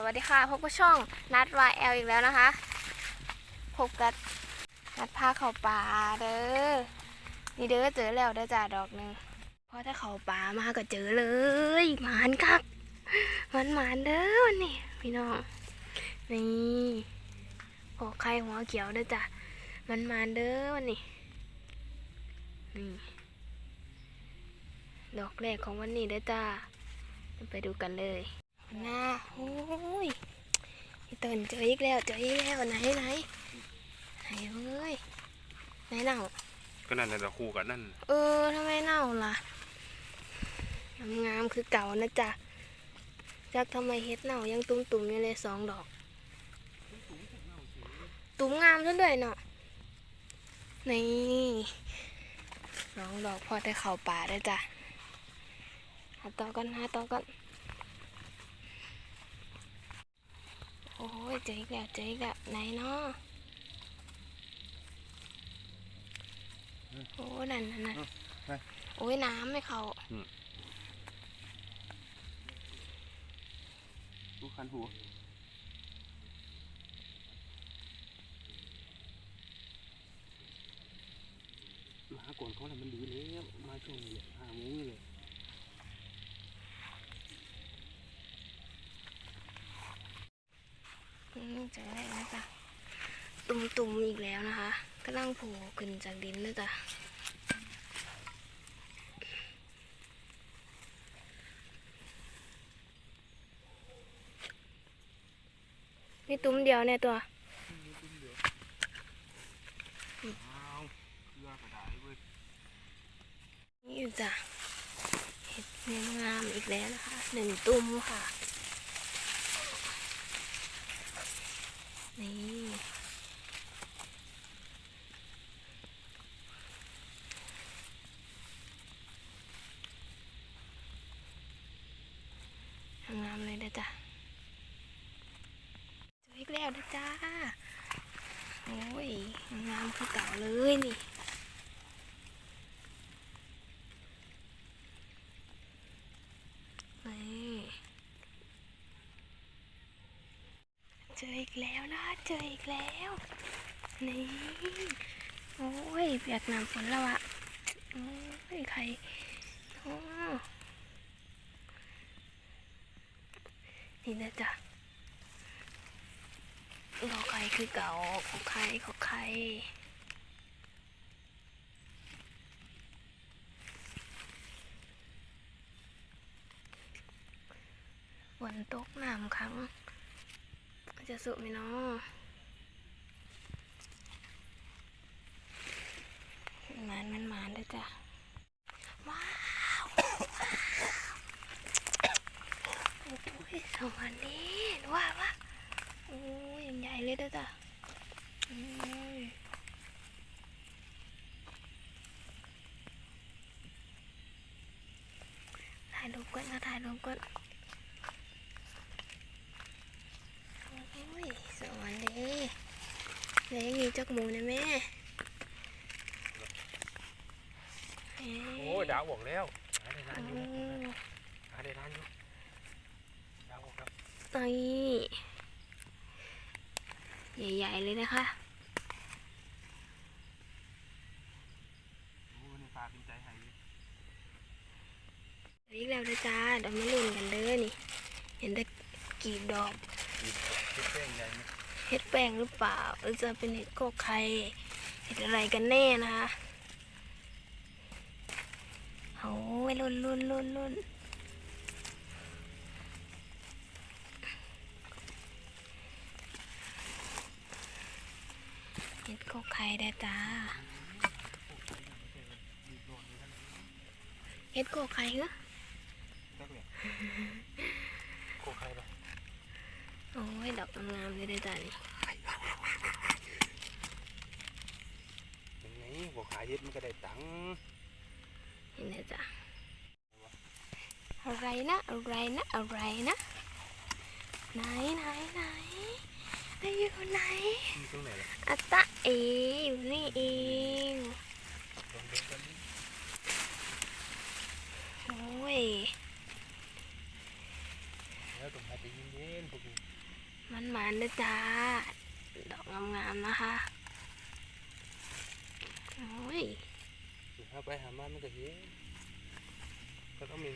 สวัสดีค่ะ พบกับช่องนัดวายแอลอีกแล้วนะคะ พบกับนัดพาเขาป่าเด้อ นี่เด้อเจอแล้วเด้อจ้าดอกหนึ่งพอถ้าเขาป่ามาก็เจอเลยหมานครับหมานหมานเด้อวันนี้พี่น้อง นี่พอไข่หัวเขียวเด้อจ้ามันหมานเด้อวันนี้ นี่ดอกแรกของวันนี้เด้อจ้า ไปดูกันเลย น้าโอ้ยพี่เตินเจออีกแล้วเจออีกแล้วไหนไหนไหนเอ้ยไหนเน่าก็นั่นแหละคู่กันนั่น เออทำไมเน่าล่ะงามๆคือเก่านะจ๊ะจากทำไมเฮ็ดเน่ายังตุ้มๆอยู่เลยสองดอก ตุ้มงามซะด้วยเนาะนี่สองดอกพอได้เข่าป่าได้วจ้ะหาต่อกันหาต่อกัน โอ้ย เจออีกแล้วเจออีกแล้วไหนเนาะโอ้นั่นนั่นนั่นโอ้ยน้ำไม่เขาลูกคันหัวมาก่อนเขาแล้วมันดีแล้วมาช่วงนี้ห้าโมงนี่เลย อืมเจอแล้วนะจ๊ะตุ่มๆอีกแล้วนะคะกำลังโผล่ขึ้นจากดินนะจ๊ะนี่ตุ้มเดียวเนี่ยตัวอ้าวเครือกระดาษเว้ยนี่อยู่จ้ะเห็ดงามอีกแล้วนะคะหนึ่งตุ้มค่ะ นี่งามเลยนะจ๊ะจุ๊กแล้วนะจ้าโอ้ยงามคือเก่าเลยนี่ เจออีกแล้วนะ เจออีกแล้ว นี่ โอ้ยเปียกน้ำฝนแล้วอะโอ้ยใครโอ้นี่นะจ๊ะขอไข่คือเก่าขอไข่ขอไข่ฝนตกน้ำครั้ง จะสุไหมเนาะมันมันมันด้วยจ้ะ ว้าวโอ้ยสองอันนี้ว่าว่าโอ้ยใหญ่เลยด้วยจ้ะถ่ายรูปก่อนนะถ่ายรูปก่อน โอ้ย สวัสดีเดี๋ยงมีจักหมูนะแม่โอ้ยดาวบอกแล้วหาได้ร้านอยู่หาได้ร้านอยู่ดาวบอกแล้วนี่ใหญ่ๆเลยนะคะโอ้ยในฟ้าเป็นใจหายอยู่อีกแล้วนะจ้าเดี๋ยวมาลุ้นกันเด้อนี่ เห็นแต่กีบดอก เห็ดแป้งหรือเปล่าหรือจะเป็นเห็ดโกกไข่เห็ดอะไรกันแน่นะคะโอ้ยลุนลุนลุนลุนเห็ดโกกไข่ได้จ้าเห็ดโกกไข่เหรอจักเลยโคใครปะ โอ้ยดอกงามๆเลยได้อจ้านี่ยังไงบอกขายเฮ็ดมันก็ได้ตังค์นี่นะจ๊ะอะไรนะอะไรนะอะไรนะไหนไหนไหนไหนอยู่ไหนมีตรงไหนล่ะอัตตะเออยู่นี่เอง ลองดูกันดิ โอ้ย แล้วตรงไหนจะเย็นๆพวกนี้ มัน หมานนะจ๊ะดอกงามๆนะคะโอ้ยสิหาไปหามามันก็เห็นก็ต้องมี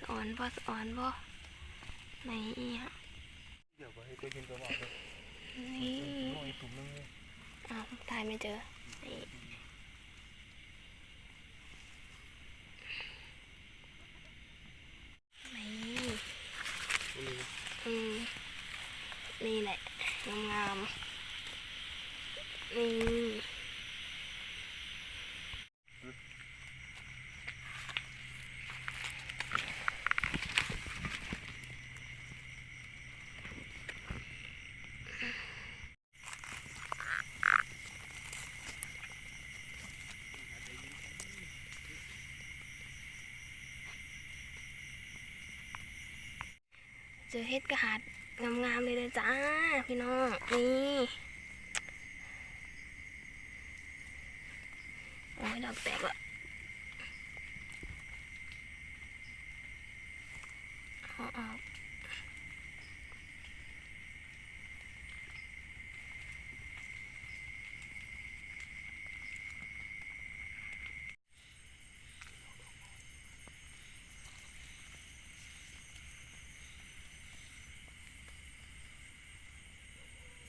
สอนบ่สอนบ่ไหนอีอะเดี๋ยวก็ให้ตัวยินตัวหลอกเลยนี่โอ้ยถุงนึงเลยอ้าวถ่ายไม่เจอนี่นี่ นี่ อืมนี่แหละ งามๆนี่ เจอเฮ็ดกระหัดงามๆเลยเลยจ้าพี่น้องนี่โอ้ยดอกแตกละเอาออก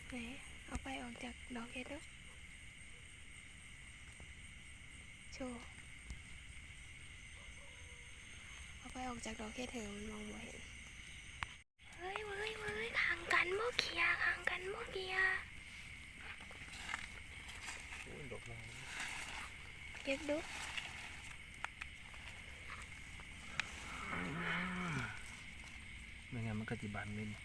ไหนเอาไปออก จากดอกเฮ็ดแล้วโชว์เอาไปออกจากดอกเฮ็ดเถอะมันมองไม่เห็นเฮ้ยเว้ยเว้ยทางกันบ่เคลียร์ทางกันบ่เคลียร์โอ้ยดอกนางเก็บดูไม่งั้นมันก็จะบานเลยนี่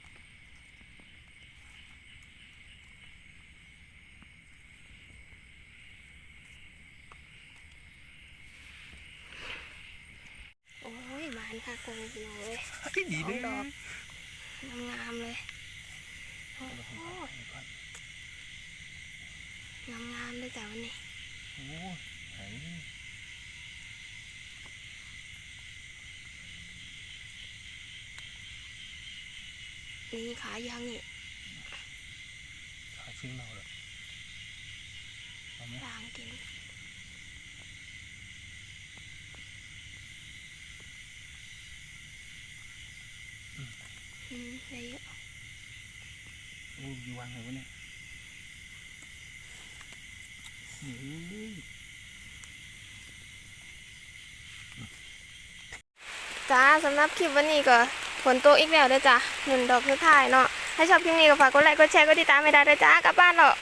โอ้ยบานค่ะคนพี่น้องเลย ดีเลย ดอก งามๆ เลยโอ้โหงามๆเลยจ้ะวันนี้โอ้ยไหนนี่ขายางนี่ขาชิ้นเราเลยเอาไหมล้างกินอืมได้เยอะ โอ้ยวางไงวะเนี่ยจ้าสำหรับคลิปวันนี้ก็ฝนตกอีกแล้วเด้อจ้ะหนึ่งดอกสุดท้ายเนาะถ้าชอบคลิปนี้ก็ฝากกดไลค์กดแชร์กดติดตามไม่ได้เด้อจ้ากลับบ้านเหรอ